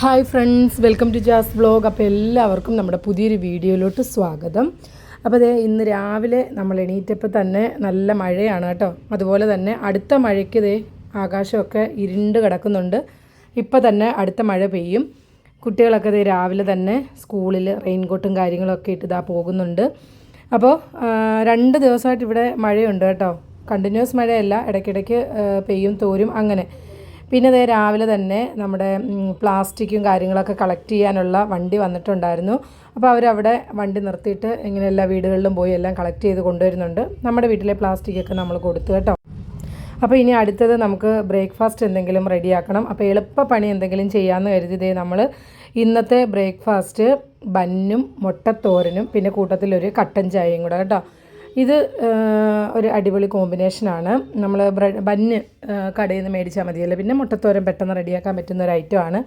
Hi friends welcome to Jas vlog അപ്പോൾ എല്ലാവർക്കും നമ്മുടെ പുതിയൊരു വീഡിയോയിലോട്ട് സ്വാഗതം. അപ്പോൾ അതെ ഇന്ന് രാവിലെ നമ്മൾ എണീറ്റപ്പോൾ തന്നെ നല്ല മഴയാണ് കേട്ടോ. അതുപോലെ തന്നെ അടുത്ത മഴയ്ക്ക് ഇതേ ആകാശമൊക്കെ ഇരുണ്ട് കിടക്കുന്നുണ്ട്. ഇപ്പോൾ തന്നെ അടുത്ത മഴ പെയ്യും. കുട്ടികളൊക്കെ ഇതേ രാവിലെ തന്നെ സ്കൂളിൽ റെയിൻകോട്ടും കാര്യങ്ങളൊക്കെ ഇട്ട് ഇതാ പോകുന്നുണ്ട്. അപ്പോൾ രണ്ട് ദിവസമായിട്ട് ഇവിടെ മഴയുണ്ട് കേട്ടോ. കണ്ടിന്യൂസ് മഴയല്ല ഇടയ്ക്കിടയ്ക്ക് പെയ്യും തോരും അങ്ങനെ. പിന്നെ ദേ രാവിലെ തന്നെ നമ്മുടെ പ്ലാസ്റ്റിക്കും കാര്യങ്ങളൊക്കെ കളക്ട് ചെയ്യാനുള്ള വണ്ടി വന്നിട്ടുണ്ടായിരുന്നു. അപ്പോൾ അവരവിടെ വണ്ടി നിർത്തിയിട്ട് ഇങ്ങനെ എല്ലാ വീടുകളിലും പോയി എല്ലാം കളക്ട് ചെയ്ത് കൊണ്ടുവരുന്നുണ്ട്. നമ്മുടെ വീട്ടിലെ പ്ലാസ്റ്റിക്കൊക്കെ നമ്മൾ കൊടുത്തു കേട്ടോ. അപ്പോൾ ഇനി അടുത്തത് നമുക്ക് ബ്രേക്ക്ഫാസ്റ്റ് എന്തെങ്കിലും റെഡിയാക്കണം. അപ്പോൾ എളുപ്പ പണി എന്തെങ്കിലും ചെയ്യാമെന്ന് കരുതിയതേ നമ്മൾ ഇന്നത്തെ ബ്രേക്ക്ഫാസ്റ്റ് ബന്നും മുട്ടത്തോരനും പിന്നെ കൂട്ടത്തിലൊരു കട്ടൻ ചായയും കൂടെ കേട്ടോ. ഇത് ഒരു അടിപൊളി കോമ്പിനേഷനാണ്. നമ്മൾ ബ്രെഡ് ബന്ന് കടയിൽ നിന്ന് മേടിച്ചാൽ മതിയല്ലോ? പിന്നെ മുട്ടത്തോരൻ പെട്ടെന്ന് റെഡിയാക്കാൻ പറ്റുന്ന ഒരു ഐറ്റമാണ്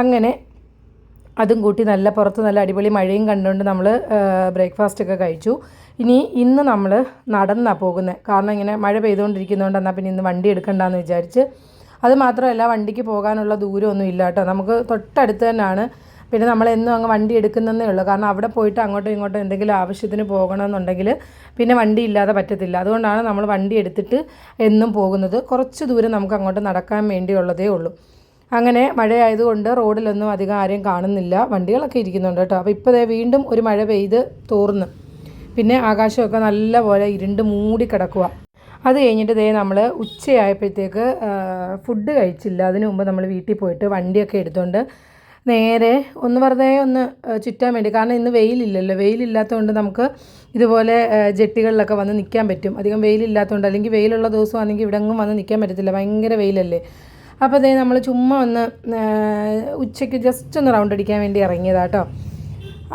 അങ്ങനെ അതും കൂട്ടി നല്ല പുറത്ത് നല്ല അടിപൊളി മഴയും കണ്ടുകൊണ്ട് നമ്മൾ ബ്രേക്ക്ഫാസ്റ്റ് ഒക്കെ കഴിച്ചു. ഇനി ഇന്ന് നമ്മൾ നടന്നാണ് പോകുന്നത് കാരണം ഇങ്ങനെ മഴ പെയ്തുകൊണ്ടിരിക്കുന്നതുകൊണ്ട് എന്നാൽ പിന്നെ ഇന്ന് വണ്ടി എടുക്കണ്ടെന്ന് വിചാരിച്ച്. അത് മാത്രമല്ല വണ്ടിക്ക് പോകാനുള്ള ദൂരമൊന്നും ഇല്ല കേട്ടോ നമുക്ക് തൊട്ടടുത്ത് തന്നെയാണ് പിന്നെ നമ്മൾ എന്നും അങ്ങ് വണ്ടി എടുക്കുന്നതേ ഉള്ളൂ. കാരണം അവിടെ പോയിട്ട് അങ്ങോട്ടും ഇങ്ങോട്ടും എന്തെങ്കിലും ആവശ്യത്തിന് പോകണമെന്നുണ്ടെങ്കിൽ പിന്നെ വണ്ടി ഇല്ലാതെ പറ്റത്തില്ല. അതുകൊണ്ടാണ് നമ്മൾ വണ്ടി എടുത്തിട്ട് എന്നും പോകുന്നത്. കുറച്ച് ദൂരം നമുക്ക് അങ്ങോട്ട് നടക്കാൻ വേണ്ടിയുള്ളതേ ഉള്ളൂ. അങ്ങനെ മഴയായതുകൊണ്ട് റോഡിലൊന്നും അധികം ആരെയും കാണുന്നില്ല. വണ്ടികളൊക്കെ ഇരിക്കുന്നുണ്ട് കേട്ടോ. അപ്പോൾ ഇപ്പോൾ വീണ്ടും ഒരു മഴ പെയ്ത് തോർന്ന്. പിന്നെ ആകാശമൊക്കെ നല്ല പോലെ ഇരുണ്ട് മൂടി കിടക്കുക. അത് കഴിഞ്ഞിട്ട് ദേ നമ്മൾ ഉച്ചയായപ്പോഴത്തേക്ക് ഫുഡ് കഴിച്ചില്ല. അതിനു മുമ്പ് നമ്മൾ വീട്ടിൽ പോയിട്ട് വണ്ടിയൊക്കെ എടുത്തുകൊണ്ട് നേരെ ഒന്ന് വെറുതെ ഒന്ന് ചുറ്റാൻ വേണ്ടി. കാരണം ഇന്ന് വെയിലില്ലല്ലോ. വെയിലില്ലാത്തതുകൊണ്ട് നമുക്ക് ഇതുപോലെ ജെട്ടികളിലൊക്കെ വന്ന് നിൽക്കാൻ പറ്റും. അധികം വെയിലില്ലാത്തതുകൊണ്ട് അല്ലെങ്കിൽ വെയിലുള്ള ദിവസമാണെങ്കിൽ ഇവിടെ എങ്ങും വന്ന് നിൽക്കാൻ പറ്റത്തില്ല. ഭയങ്കര വെയിലല്ലേ. അപ്പോൾ അതേ നമ്മൾ ചുമ്മാ ഒന്ന് ഉച്ചയ്ക്ക് ജസ്റ്റ് ഒന്ന് റൗണ്ട് അടിക്കാൻ വേണ്ടി ഇറങ്ങിയതാട്ടോ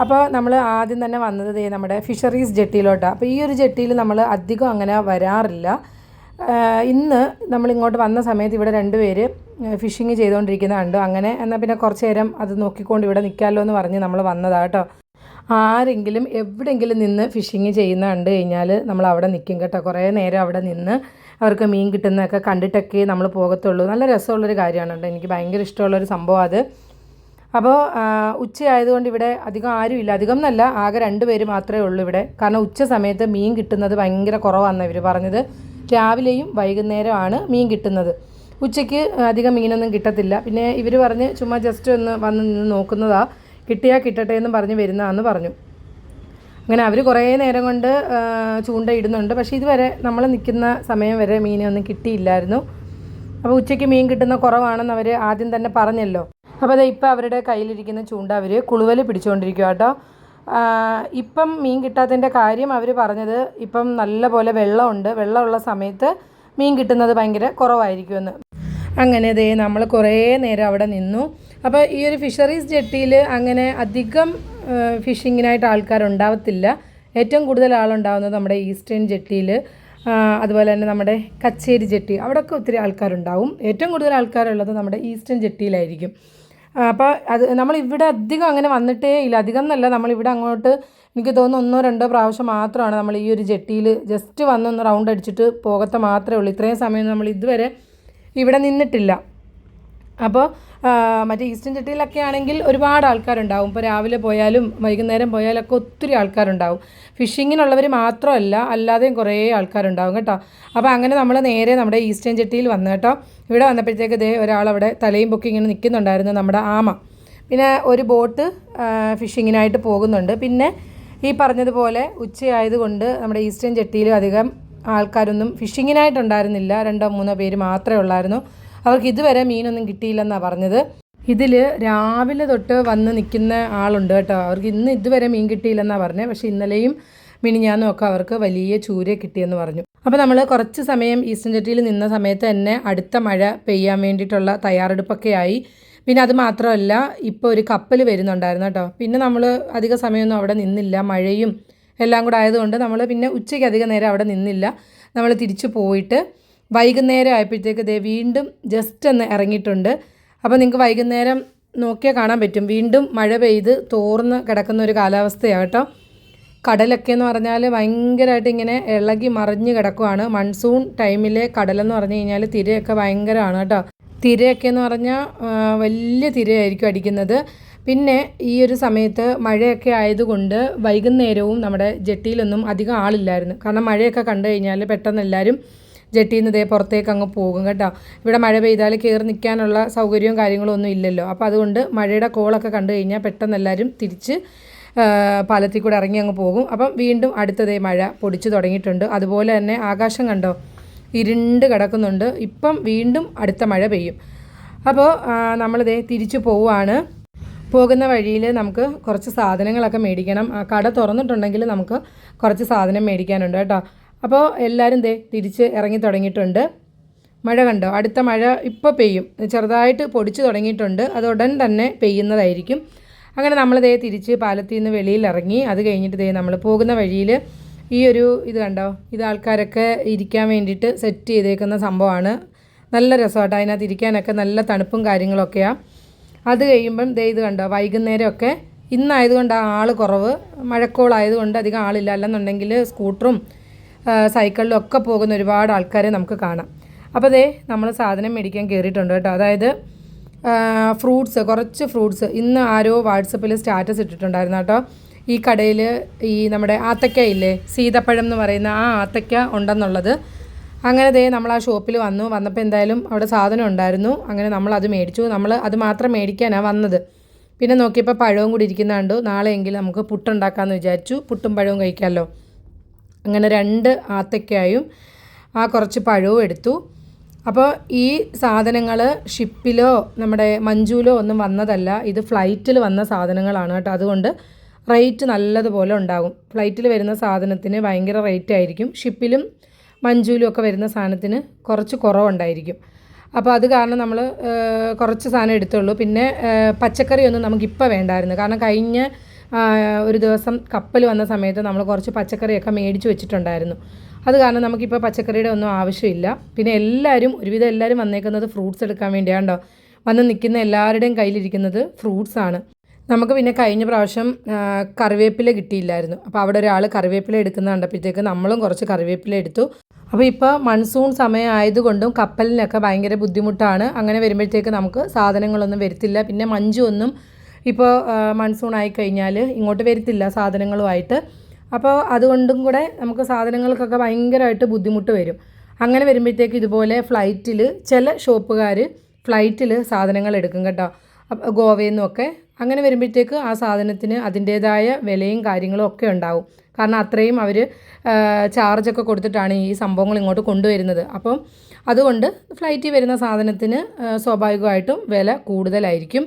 അപ്പോൾ നമ്മൾ ആദ്യം തന്നെ വന്നത് നമ്മുടെ ഫിഷറീസ് ജെട്ടിയിലോട്ടാണ് അപ്പോൾ ഈ ഒരു ജെട്ടിയിൽ നമ്മൾ അധികം അങ്ങനെ വരാറില്ല. ഇന്ന് നമ്മളിങ്ങോട്ട് വന്ന സമയത്ത് ഇവിടെ രണ്ടുപേര് ഫിഷിങ് ചെയ്തുകൊണ്ടിരിക്കുന്ന കണ്ടു. അങ്ങനെ എന്നാൽ പിന്നെ കുറച്ച് നേരം അത് നോക്കിക്കൊണ്ട് ഇവിടെ നിൽക്കാമല്ലോ എന്ന് പറഞ്ഞ് നമ്മൾ വന്നതാണ് കേട്ടോ. ആരെങ്കിലും എവിടെയെങ്കിലും നിന്ന് ഫിഷിങ് ചെയ്യുന്ന കണ്ട് കഴിഞ്ഞാൽ നമ്മൾ അവിടെ നിൽക്കും കേട്ടോ. കുറേ നേരം അവിടെ നിന്ന് അവർക്ക് മീൻ കിട്ടുന്നതൊക്കെ കണ്ടിട്ടൊക്കെ നമ്മൾ പോകത്തുള്ളൂ. നല്ല രസമുള്ളൊരു കാര്യമാണ് കേട്ടോ. എനിക്ക് ഭയങ്കര ഇഷ്ടമുള്ളൊരു സംഭവം അത്. അപ്പോൾ ഉച്ചയായതുകൊണ്ട് ഇവിടെ അധികം ആരുമില്ല അധികം എന്നല്ല ആകെ രണ്ട് പേര് മാത്രമേ ഉള്ളൂ ഇവിടെ. കാരണം ഉച്ച സമയത്ത് മീൻ കിട്ടുന്നത് ഭയങ്കര കുറവാണെന്ന് ഇവർ പറഞ്ഞത്. രാവിലെയും വൈകുന്നേരമാണ് മീൻ കിട്ടുന്നത്. ഉച്ചയ്ക്ക് അധികം മീനൊന്നും കിട്ടത്തില്ല. പിന്നെ ഇവർ പറഞ്ഞ് ചുമ്മാ ജസ്റ്റ് ഒന്ന് വന്ന് നിന്ന് നോക്കുന്നതാ. കിട്ടിയാൽ കിട്ടട്ടെ എന്ന് പറഞ്ഞ് വരുന്നതാന്ന് പറഞ്ഞു. അങ്ങനെ അവർ കുറേ നേരം കൊണ്ട് ചൂണ്ടയിടുന്നുണ്ട് പക്ഷേ ഇതുവരെ നമ്മൾ നിൽക്കുന്ന സമയം വരെ മീനൊന്നും കിട്ടിയില്ലായിരുന്നു. അപ്പോൾ ഉച്ചയ്ക്ക് മീൻ കിട്ടുന്ന കുറവാണെന്ന് അവർ ആദ്യം തന്നെ പറഞ്ഞല്ലോ. അപ്പോൾ അത് ഇപ്പോൾ അവരുടെ കയ്യിലിരിക്കുന്ന ചൂണ്ട അവർ കുളുവൽ പിടിച്ചുകൊണ്ടിരിക്കുക കേട്ടോ ഇപ്പം മീൻ കിട്ടാത്തതിന്റെ കാര്യം അവർ പറഞ്ഞത് ഇപ്പം നല്ല പോലെ വെള്ളമുണ്ട്. വെള്ളമുള്ള സമയത്ത് മീൻ കിട്ടുന്നത് ഭയങ്കര കുറവായിരിക്കുമെന്ന്. അങ്ങനെ ദേ നമ്മൾ കുറേ നേരം അവിടെ നിന്നു. അപ്പോൾ ഈ ഒരു ഫിഷറീസ് ജെട്ടിയിൽ അങ്ങനെ അധികം ഫിഷിങ്ങിനായിട്ട് ആൾക്കാരുണ്ടാവത്തില്ല ഏറ്റവും കൂടുതൽ ആളുണ്ടാവുന്നത് നമ്മുടെ ഈസ്റ്റേൺ ജെട്ടിയിൽ അതുപോലെ തന്നെ നമ്മുടെ കച്ചേരി ജെട്ടി അവിടെയൊക്കെ ഒത്തിരി ആൾക്കാരുണ്ടാവും. ഏറ്റവും കൂടുതൽ ആൾക്കാരുള്ളത് നമ്മുടെ ഈസ്റ്റേൺ ജെട്ടിയിലായിരിക്കും അപ്പോൾ അത് നമ്മൾ ഇവിടെ അധികം അങ്ങനെ വന്നിട്ടേ ഇല്ല. അധികം എന്നല്ല നമ്മളിവിടെ അങ്ങോട്ട് എനിക്ക് തോന്നുന്നു ഒന്നോ രണ്ടോ പ്രാവശ്യം മാത്രമാണ് നമ്മൾ ഈ ഒരു ജെട്ടിയിൽ ജസ്റ്റ് വന്നൊന്ന് റൗണ്ട് അടിച്ചിട്ട് പോകത്തെ മാത്രമേ ഉള്ളൂ. ഇത്രയും സമയം നമ്മൾ ഇതുവരെ ഇവിടെ നിന്നിട്ടില്ല. അപ്പോൾ മറ്റേ ഈസ്റ്റേൺ ചട്ടിയിലൊക്കെ ആണെങ്കിൽ ഒരുപാട് ആൾക്കാരുണ്ടാവും. ഇപ്പോൾ രാവിലെ പോയാലും വൈകുന്നേരം പോയാലും ഒക്കെ ഒത്തിരി ആൾക്കാരുണ്ടാവും. ഫിഷിങ്ങിനുള്ളവർ മാത്രമല്ല അല്ലാതെയും കുറേ ആൾക്കാരുണ്ടാവും കേട്ടോ. അപ്പോൾ അങ്ങനെ നമ്മൾ നേരെ നമ്മുടെ ഈസ്റ്റേൺ ചട്ടിയിൽ വന്നു കേട്ടോ. ഇവിടെ വന്നപ്പോഴത്തേക്ക് ഇതേ ഒരാളവിടെ തലയും പൊക്കി ഇങ്ങനെ നിൽക്കുന്നുണ്ടായിരുന്നു നമ്മുടെ ആമ. പിന്നെ ഒരു ബോട്ട് ഫിഷിങ്ങിനായിട്ട് പോകുന്നുണ്ട്. പിന്നെ ഈ പറഞ്ഞതുപോലെ ഉച്ചയായതുകൊണ്ട് നമ്മുടെ ഈസ്റ്റേൺ ചട്ടിയിൽ അധികം ആൾക്കാരൊന്നും ഫിഷിങ്ങിനായിട്ടുണ്ടായിരുന്നില്ല. രണ്ടോ മൂന്നോ പേര് മാത്രമേ ഉള്ളായിരുന്നു. അവർക്ക് ഇതുവരെ മീനൊന്നും കിട്ടിയില്ലെന്നാണ് പറഞ്ഞത്. ഇതിൽ രാവിലെ തൊട്ട് വന്ന് നിൽക്കുന്ന ആളുണ്ട് കേട്ടോ. അവർക്ക് ഇന്ന് ഇതുവരെ മീൻ കിട്ടിയില്ലെന്നാണ് പറഞ്ഞത് പക്ഷേ ഇന്നലെയും മിനിഞ്ഞാന്നും ഒക്കെ അവർക്ക് വലിയ ചൂര കിട്ടിയെന്ന് പറഞ്ഞു. അപ്പോൾ നമ്മൾ കുറച്ച് സമയം ഈസ്റ്റൻ ജെട്ടിയിൽ നിന്ന സമയത്ത് തന്നെ അടുത്ത മഴ പെയ്യാൻ വേണ്ടിയിട്ടുള്ള തയ്യാറെടുപ്പൊക്കെ ആയി പിന്നെ അത് മാത്രമല്ല ഇപ്പോൾ ഒരു കപ്പൽ വരുന്നുണ്ടായിരുന്നു കേട്ടോ. പിന്നെ നമ്മൾ അധിക സമയമൊന്നും അവിടെ നിന്നില്ല. മഴയും എല്ലാം കൂടെ ആയതുകൊണ്ട് നമ്മൾ പിന്നെ ഉച്ചയ്ക്ക് അധിക നേരം അവിടെ നിന്നില്ല. നമ്മൾ തിരിച്ചു പോയിട്ട് വൈകുന്നേരം ആയപ്പോഴത്തേക്ക് ദേ വീണ്ടും ജസ്റ്റ് ഒന്ന് ഇറങ്ങിയിട്ടുണ്ട്. അപ്പോൾ നിങ്ങൾക്ക് വൈകുന്നേരം നോക്കിയാൽ കാണാൻ പറ്റും. വീണ്ടും മഴ പെയ്ത് തോർന്ന് കിടക്കുന്ന ഒരു കാലാവസ്ഥയാണ് കേട്ടോ. കടലൊക്കെ എന്ന് പറഞ്ഞാൽ ഭയങ്കരമായിട്ട് ഇങ്ങനെ ഇളകി മറിഞ്ഞ് കിടക്കുവാണ്. മൺസൂൺ ടൈമിലെ കടലെന്ന് പറഞ്ഞു കഴിഞ്ഞാൽ തിരയൊക്കെ ഭയങ്കരമാണ് കേട്ടോ. തിരയൊക്കെ എന്ന് പറഞ്ഞാൽ വലിയ തിരയായിരിക്കും അടിക്കുന്നത്. പിന്നെ ഈ ഒരു സമയത്ത് മഴയൊക്കെ ആയതുകൊണ്ട് വൈകുന്നേരവും നമ്മുടെ ജെട്ടിയിലൊന്നും അധികം ആളില്ലായിരുന്നു. കാരണം മഴയൊക്കെ കണ്ടു കഴിഞ്ഞാൽ പെട്ടെന്ന് എല്ലാവരും ജെട്ടിയിൽ നിന്ന് ഇതേ പുറത്തേക്ക് അങ്ങ് പോകും കേട്ടോ. ഇവിടെ മഴ പെയ്താൽ കയറി നിൽക്കാനുള്ള സൗകര്യവും കാര്യങ്ങളും ഒന്നും ഇല്ലല്ലോ. അപ്പോൾ അതുകൊണ്ട് മഴയുടെ കോളൊക്കെ കണ്ടു കഴിഞ്ഞാൽ പെട്ടെന്ന് എല്ലാവരും തിരിച്ച് പാലത്തിൽ കൂടെ ഇറങ്ങി അങ്ങ് പോകും. അപ്പം വീണ്ടും അടുത്തതേ മഴ പൊടിച്ചു തുടങ്ങിയിട്ടുണ്ട്. അതുപോലെ തന്നെ ആകാശം കണ്ടോ? ഇരുണ്ട് കിടക്കുന്നുണ്ട്. ഇപ്പം വീണ്ടും അടുത്ത മഴ പെയ്യും. അപ്പോൾ നമ്മളിതേ തിരിച്ചു പോവുകയാണ് പോകുന്ന വഴിയിൽ നമുക്ക് കുറച്ച് സാധനങ്ങളൊക്കെ മേടിക്കണം. കട തുറന്നിട്ടുണ്ടെങ്കിൽ നമുക്ക് കുറച്ച് സാധനം മേടിക്കാനുണ്ട് കേട്ടോ. അപ്പോൾ എല്ലാവരും ദേ തിരിച്ച് ഇറങ്ങി തുടങ്ങിയിട്ടുണ്ട്. മഴ കണ്ടോ? അടുത്ത മഴ ഇപ്പോൾ പെയ്യും. ചെറുതായിട്ട് പൊടിച്ചു തുടങ്ങിയിട്ടുണ്ട്. അത് ഉടൻ തന്നെ പെയ്യുന്നതായിരിക്കും. അങ്ങനെ നമ്മൾ ദേ തിരിച്ച് പാലത്തിൽ നിന്ന് വെളിയിൽ ഇറങ്ങി. അത് കഴിഞ്ഞിട്ട് ദേ നമ്മൾ പോകുന്ന വഴിയിൽ ഈ ഒരു ഇത് കണ്ടോ? ഇത് ആൾക്കാരൊക്കെ ഇരിക്കാൻ വേണ്ടിയിട്ട് സെറ്റ് ചെയ്തേക്കുന്ന സംഭവമാണ്. നല്ല രസമാട്ടോ. അതിനകത്ത് ഇരിക്കാനൊക്കെ നല്ല തണുപ്പും കാര്യങ്ങളൊക്കെയാണ് അത് കഴിയുമ്പം ദേ ഇത് കണ്ടോ? വൈകുന്നേരമൊക്കെ ഇന്നായതുകൊണ്ട് ആ ആൾ കുറവ്. മഴക്കോളായതുകൊണ്ട് അധികം ആളില്ല. അല്ലെന്നുണ്ടെങ്കിൽ സ്കൂട്ടറും സൈക്കിളിലും ഒക്കെ പോകുന്ന ഒരുപാട് ആൾക്കാരെ നമുക്ക് കാണാം. അപ്പോൾ അതേ നമ്മൾ സാധനം മേടിക്കാൻ കയറിയിട്ടുണ്ട് കേട്ടോ. അതായത് ഫ്രൂട്ട്സ് കുറച്ച് ഫ്രൂട്ട്സ്. ഇന്ന് ആരോ വാട്സപ്പിൽ സ്റ്റാറ്റസ് ഇട്ടിട്ടുണ്ടായിരുന്നു കേട്ടോ. ഈ കടയിൽ ഈ നമ്മുടെ ആത്തക്ക ഇല്ലേ? സീതപ്പഴം എന്ന് പറയുന്ന ആ ആത്തക്ക ഉണ്ടെന്നുള്ളത്. അങ്ങനെ ദേ നമ്മൾ ആ ഷോപ്പിൽ വന്നു. വന്നപ്പോൾ എന്തായാലും അവിടെ സാധനം ഉണ്ടായിരുന്നു. അങ്ങനെ നമ്മൾ അത് മേടിച്ചു. നമ്മൾ അത് മാത്രം മേടിക്കാനാണ് വന്നത്. പിന്നെ നോക്കിയപ്പോൾ പഴവും കൂടി ഇരിക്കുന്നുണ്ട്. നാളെയെങ്കിലും നമുക്ക് പുട്ടുണ്ടാക്കാമെന്ന് വിചാരിച്ചു. പുട്ടും പഴവും കഴിക്കാമല്ലോ അങ്ങനെ രണ്ട് ആത്തയ്ക്കായും ആ കുറച്ച് പഴവും എടുത്തു. അപ്പോൾ ഈ സാധനങ്ങൾ ഷിപ്പിലോ നമ്മുടെ മഞ്ചൂലോ ഒന്നും വന്നതല്ല. ഇത് ഫ്ലൈറ്റിൽ വന്ന സാധനങ്ങളാണ് കേട്ടോ. അതുകൊണ്ട് റേറ്റ് നല്ലതുപോലെ ഉണ്ടാകും. ഫ്ലൈറ്റിൽ വരുന്ന സാധനത്തിന് ഭയങ്കര റേറ്റ് ആയിരിക്കും. ഷിപ്പിലും മഞ്ചൂലും ഒക്കെ വരുന്ന സാധനത്തിന് കുറച്ച് കുറവുണ്ടായിരിക്കും. അപ്പോൾ അത് കാരണം നമ്മൾ കുറച്ച് സാധനം എടുത്തുള്ളൂ. പിന്നെ പച്ചക്കറിയൊന്നും നമുക്കിപ്പോൾ വേണ്ടായിരുന്നു. കാരണം കഴിഞ്ഞ ഒരു ദിവസം കപ്പൽ വന്ന സമയത്ത് നമ്മൾ കുറച്ച് പച്ചക്കറിയൊക്കെ മേടിച്ച് വെച്ചിട്ടുണ്ടായിരുന്നു. അത് കാരണം നമുക്കിപ്പോൾ പച്ചക്കറിയുടെ ഒന്നും ആവശ്യമില്ല. പിന്നെ എല്ലാവരും ഒരുവിധം എല്ലാവരും വന്നേക്കുന്നത് ഫ്രൂട്ട്സ് എടുക്കാൻ വേണ്ടിയാണ്ടോ വന്ന് നിൽക്കുന്ന എല്ലാവരുടെയും കയ്യിലിരിക്കുന്നത് ഫ്രൂട്ട്സ് ആണ്. നമുക്ക് പിന്നെ കഴിഞ്ഞ പ്രാവശ്യം കറിവേപ്പില കിട്ടിയില്ലായിരുന്നു. അപ്പോൾ അവിടെ ഒരാൾ കറിവേപ്പില എടുക്കുന്ന കണ്ടപ്പോഴത്തേക്ക് നമ്മളും കുറച്ച് കറിവേപ്പില എടുത്തു. അപ്പോൾ ഇപ്പോൾ മൺസൂൺ സമയമായതുകൊണ്ടും കപ്പലിനൊക്കെ ഭയങ്കര ബുദ്ധിമുട്ടാണ്. അങ്ങനെ വരുമ്പോഴത്തേക്ക് നമുക്ക് സാധനങ്ങളൊന്നും വരത്തില്ല. പിന്നെ മഞ്ജു ഒന്നും ഇപ്പോൾ മൺസൂൺ ആയിക്കഴിഞ്ഞാൽ ഇങ്ങോട്ട് വരത്തില്ല സാധനങ്ങളുമായിട്ട്. അപ്പോൾ അതുകൊണ്ടും കൂടെ നമുക്ക് സാധനങ്ങൾക്കൊക്കെ ഭയങ്കരമായിട്ട് ബുദ്ധിമുട്ട് വരും. അങ്ങനെ വരുമ്പോഴത്തേക്ക് ഇതുപോലെ ഫ്ലൈറ്റിൽ ചില ഷോപ്പുകാർ ഫ്ലൈറ്റിൽ സാധനങ്ങൾ എടുക്കും കേട്ടോ. ഗോവയിൽ നിന്നൊക്കെ അങ്ങനെ വരുമ്പോഴത്തേക്ക് ആ സാധനത്തിന് അതിന്റേതായ വിലയും കാര്യങ്ങളും ഒക്കെ ഉണ്ടാവും. കാരണം അത്രയും അവർ ചാർജൊക്കെ കൊടുത്തിട്ടാണ് ഈ സംഭവങ്ങൾ ഇങ്ങോട്ട് കൊണ്ടുവരുന്നത്. അപ്പം അതുകൊണ്ട് ഫ്ലൈറ്റിൽ വരുന്ന സാധനത്തിന് സ്വാഭാവികമായിട്ടും വില കൂടുതലായിരിക്കും.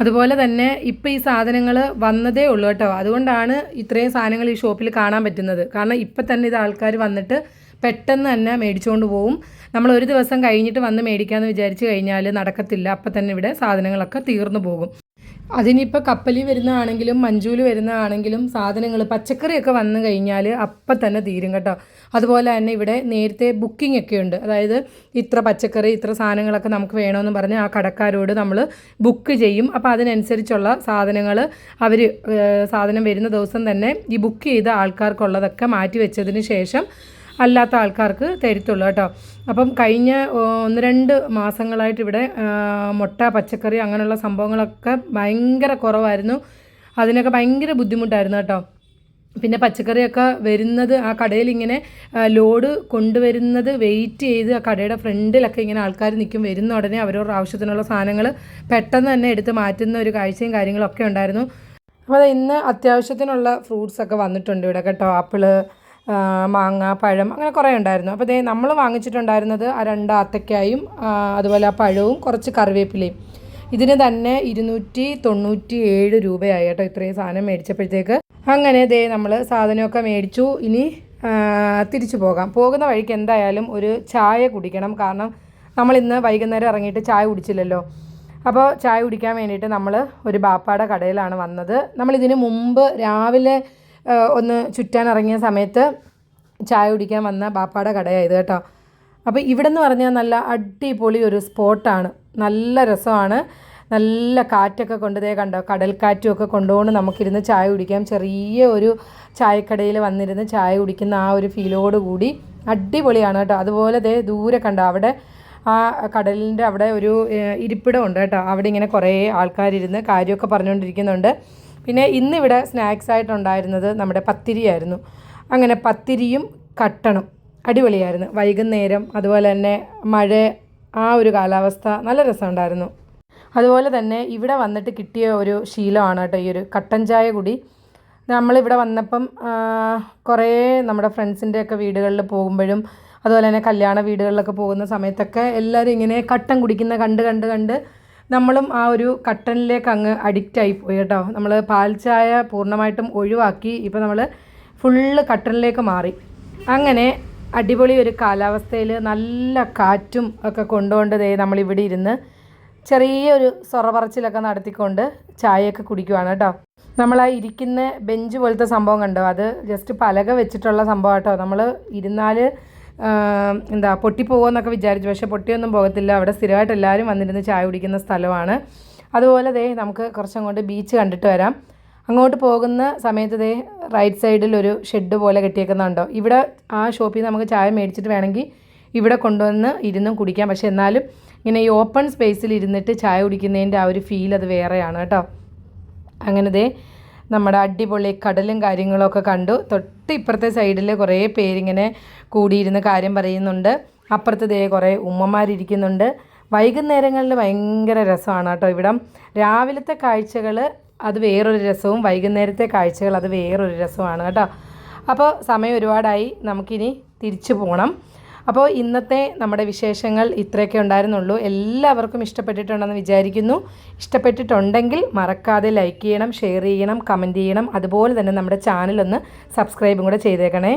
അതുപോലെ തന്നെ ഇപ്പം ഈ സാധനങ്ങൾ വന്നതേ ഉള്ളൂ കേട്ടോ. അതുകൊണ്ടാണ് ഇത്രയും സാധനങ്ങൾ ഈ ഷോപ്പിൽ കാണാൻ പറ്റുന്നത്. കാരണം ഇപ്പം തന്നെ ഇത് ആൾക്കാർ വന്നിട്ട് പെട്ടെന്ന് തന്നെ മേടിച്ചുകൊണ്ട് പോകും നമ്മൾ ഒരു ദിവസം കഴിഞ്ഞിട്ട് വന്ന് മേടിക്കാമെന്ന് വിചാരിച്ചു കഴിഞ്ഞാൽ നടക്കത്തില്ല. അപ്പം തന്നെ ഇവിടെ സാധനങ്ങളൊക്കെ തീർന്നു പോകും. അതിനിപ്പോൾ കപ്പലി വരുന്നതാണെങ്കിലും മഞ്ചൂൽ വരുന്നതാണെങ്കിലും സാധനങ്ങൾ പച്ചക്കറിയൊക്കെ വന്നു കഴിഞ്ഞാൽ അപ്പം തന്നെ തീരും കേട്ടോ. അതുപോലെ തന്നെ ഇവിടെ നേരത്തെ ബുക്കിംഗ് ഒക്കെ ഉണ്ട്. അതായത് ഇത്ര പച്ചക്കറി ഇത്ര സാധനങ്ങളൊക്കെ നമുക്ക് വേണമെന്ന് പറഞ്ഞ് ആ കടക്കാരോട് നമ്മൾ ബുക്ക് ചെയ്യും. അപ്പോൾ അതിനനുസരിച്ചുള്ള സാധനങ്ങൾ അവർ സാധനം വരുന്ന ദിവസം തന്നെ ഈ ബുക്ക് ചെയ്ത ആൾക്കാർക്കുള്ളതൊക്കെ മാറ്റി വെച്ചതിന് ശേഷം അല്ലാത്ത ആൾക്കാർക്ക് തരുത്തുള്ളൂ കേട്ടോ. അപ്പം കഴിഞ്ഞ ഒന്ന് രണ്ട് മാസങ്ങളായിട്ട് ഇവിടെ മുട്ട പച്ചക്കറി അങ്ങനെയുള്ള സംഭവങ്ങളൊക്കെ ഭയങ്കര കുറവായിരുന്നു. അതിനൊക്കെ ഭയങ്കര ബുദ്ധിമുട്ടായിരുന്നു കേട്ടോ. പിന്നെ പച്ചക്കറിയൊക്കെ വരുന്നത് ആ കടയിൽ ഇങ്ങനെ ലോഡ് കൊണ്ടുവരുന്നത് വെയിറ്റ് ചെയ്ത് ആ കടയുടെ ഫ്രണ്ടിലൊക്കെ ഇങ്ങനെ ആൾക്കാർ നിൽക്കും. വരുന്ന ഉടനെ അവരവരുടെ ആവശ്യത്തിനുള്ള സാധനങ്ങൾ പെട്ടെന്ന് തന്നെ എടുത്ത് മാറ്റുന്ന ഒരു കാഴ്ചയും കാര്യങ്ങളൊക്കെ ഉണ്ടായിരുന്നു. അപ്പോൾ ഇന്ന് അത്യാവശ്യത്തിനുള്ള ഫ്രൂട്ട്സൊക്കെ വന്നിട്ടുണ്ട് ഇവിടെ കേട്ടോ. ആപ്പിൾ മാങ്ങ പഴം അങ്ങനെ കുറേ ഉണ്ടായിരുന്നു. അപ്പോൾ ദേ നമ്മൾ വാങ്ങിച്ചിട്ടുണ്ടായിരുന്നത് ആ രണ്ട് അത്തക്കായും അതുപോലെ ആ പഴവും കുറച്ച് കറിവേപ്പിലയും. ഇതിന് തന്നെ ഇരുന്നൂറ്റി തൊണ്ണൂറ്റി ഏഴ് രൂപയായി കേട്ടോ ഇത്രയും സാധനം മേടിച്ചപ്പോഴത്തേക്ക്. അങ്ങനെ ദേ നമ്മൾ സാധനമൊക്കെ മേടിച്ചു. ഇനി തിരിച്ചു പോകാം. പോകുന്ന വഴിക്ക് എന്തായാലും ഒരു ചായ കുടിക്കണം. കാരണം നമ്മൾ ഇന്ന് വൈകുന്നേരം ഇറങ്ങിയിട്ട് ചായ കുടിച്ചില്ലല്ലോ. അപ്പോൾ ചായ കുടിക്കാൻ വേണ്ടിയിട്ട് നമ്മൾ ഒരു ബാപ്പാടെ കടയിലാണ് വന്നത്. നമ്മൾ ഇതിന് മുമ്പ് രാവിലെ ഒന്ന് ചുറ്റാൻ ഇറങ്ങിയ സമയത്ത് ചായ കുടിക്കാൻ വന്ന ബാപ്പാടെ കടയായത് കേട്ടോ. അപ്പോൾ ഇവിടെ നിന്ന് പറഞ്ഞാൽ നല്ല അടിപൊളി ഒരു സ്പോട്ടാണ്. നല്ല രസമാണ്. നല്ല കാറ്റൊക്കെ കൊണ്ടുതേ കണ്ടോ കടൽക്കാറ്റും ഒക്കെ കൊണ്ടുകൊണ്ട് നമുക്കിരുന്ന് ചായ കുടിക്കാം. ചെറിയ ഒരു ചായക്കടയിൽ വന്നിരുന്ന് ചായ കുടിക്കുന്ന ആ ഒരു ഫീലോട് കൂടി അടിപൊളിയാണ് കേട്ടോ. അതുപോലെ ദേ ദൂരെ കണ്ടോ അവിടെ ആ കടലിന്റെ അവിടെ ഒരു ഇരിപ്പിടമുണ്ട് കേട്ടോ. അവിടെ ഇങ്ങനെ കുറേ ആൾക്കാരിരുന്ന് കാര്യമൊക്കെ പറഞ്ഞുകൊണ്ടിരിക്കുന്നുണ്ട്. പിന്നെ ഇന്നിവിടെ സ്നാക്സ് ആയിട്ടുണ്ടായിരുന്നത് നമ്മുടെ പത്തിരിയായിരുന്നു. അങ്ങനെ പത്തിരിയും കട്ടണം. അടിപൊളിയായിരുന്നു. വൈകുന്നേരം അതുപോലെ തന്നെ മഴ ആ ഒരു കാലാവസ്ഥ നല്ല രസമുണ്ടായിരുന്നു. അതുപോലെ തന്നെ ഇവിടെ വന്നിട്ട് കിട്ടിയ ഒരു ശീലമാണ് കേട്ടോ ഈ ഒരു കട്ടൻ ചായ കൂടി. നമ്മളിവിടെ വന്നപ്പം കുറേ നമ്മുടെ ഫ്രണ്ട്സിന്റെ ഒക്കെ വീടുകളിൽ പോകുമ്പോഴും അതുപോലെ തന്നെ കല്യാണ വീടുകളിലൊക്കെ പോകുന്ന സമയത്തൊക്കെ എല്ലാവരും ഇങ്ങനെ കട്ടൻ കുടിക്കുന്ന കണ്ട് കണ്ട് കണ്ട് നമ്മളും ആ ഒരു കട്ടനിലേക്ക് അങ്ങ് അഡിക്റ്റ് ആയി പോയി കേട്ടോ. നമ്മൾ പാൽ ചായ പൂർണമായിട്ടും ഒഴിവാക്കി ഇപ്പോൾ നമ്മൾ ഫുള്ള് കട്ടനിലേക്ക് മാറി. അങ്ങനെ അടിപൊളി ഒരു കാലാവസ്ഥയിൽ നല്ല കാറ്റും ഒക്കെ കൊണ്ടുകൊണ്ട് ദേ നമ്മളിവിടെ ഇരുന്ന് ചെറിയൊരു സൊറപറച്ചിലൊക്കെ നടത്തിക്കൊണ്ട് ചായയൊക്കെ കുടിക്കുവാണ് കേട്ടോ. നമ്മൾ ആ ഇരിക്കുന്ന ബെഞ്ച് പോലത്തെ സംഭവം കണ്ടോ? അത് ജസ്റ്റ് പലക വെച്ചിട്ടുള്ള സംഭവം കേട്ടോ. നമ്മൾ ഇരുന്നാൽ എന്താ പൊട്ടിപ്പോകുമെന്നൊക്കെ വിചാരിച്ചു. പക്ഷേ പൊട്ടിയൊന്നും പോകത്തില്ല. അവിടെ സ്ഥിരമായിട്ട് എല്ലാവരും വന്നിരുന്ന് ചായ കുടിക്കുന്ന സ്ഥലമാണ്. അതുപോലെ ദേ നമുക്ക് കുറച്ചങ്ങോട്ട് ബീച്ച് കണ്ടിട്ട് വരാം. അങ്ങോട്ട് പോകുന്ന സമയത്ത് ദേ റൈറ്റ് സൈഡിൽ ഒരു ഷെഡ് പോലെ കെട്ടിയേക്കുന്നുണ്ടോ? ഇവിടെ ആ ഷോപ്പിൽ നിന്ന് നമുക്ക് ചായ മേടിച്ചിട്ട് വേണമെങ്കിൽ ഇവിടെ കൊണ്ടുവന്ന് ഇരുന്നും കുടിക്കാം. പക്ഷേ എന്നാലും ഇങ്ങനെ ഈ ഓപ്പൺ സ്പേസിൽ ഇരുന്നിട്ട് ചായ കുടിക്കുന്നതിന്റെ ആ ഒരു ഫീൽ അത് വേറെയാണ് കേട്ടോ. അങ്ങനെ ദേ നമ്മുടെ അടിപൊളി കടലും കാര്യങ്ങളൊക്കെ കണ്ടു. തൊട്ട് ഇപ്പുറത്തെ സൈഡിൽ കുറേ പേരിങ്ങനെ കൂടിയിരുന്ന് കാര്യം പറയുന്നുണ്ട്. അപ്പുറത്ത് ദേ കുറേ ഉമ്മമാരിയ്ക്കുന്നുണ്ട് വൈകുന്നേരങ്ങളിൽ ഭയങ്കര രസമാണ് കേട്ടോ ഇവിടം. രാവിലത്തെ കാഴ്ചകൾ അത് വേറൊരു രസവും വൈകുന്നേരത്തെ കാഴ്ചകൾ അത് വേറൊരു രസമാണ് കേട്ടോ. അപ്പോൾ സമയം ഒരുപാടായി. നമുക്കിനി തിരിച്ചു പോകണം അപ്പോൾ ഇന്നത്തെ നമ്മുടെ വിശേഷങ്ങൾ ഇത്രയൊക്കെ ഉണ്ടായിരുന്നുള്ളൂ. എല്ലാവർക്കും ഇഷ്ടപ്പെട്ടിട്ടുണ്ടെന്ന് വിചാരിക്കുന്നു. ഇഷ്ടപ്പെട്ടിട്ടുണ്ടെങ്കിൽ മറക്കാതെ ലൈക്ക് ചെയ്യണം ഷെയർ ചെയ്യണം കമന്റ് ചെയ്യണം. അതുപോലെ തന്നെ നമ്മുടെ ചാനലൊന്ന് സബ്സ്ക്രൈബും കൂടെ ചെയ്തേക്കണേ.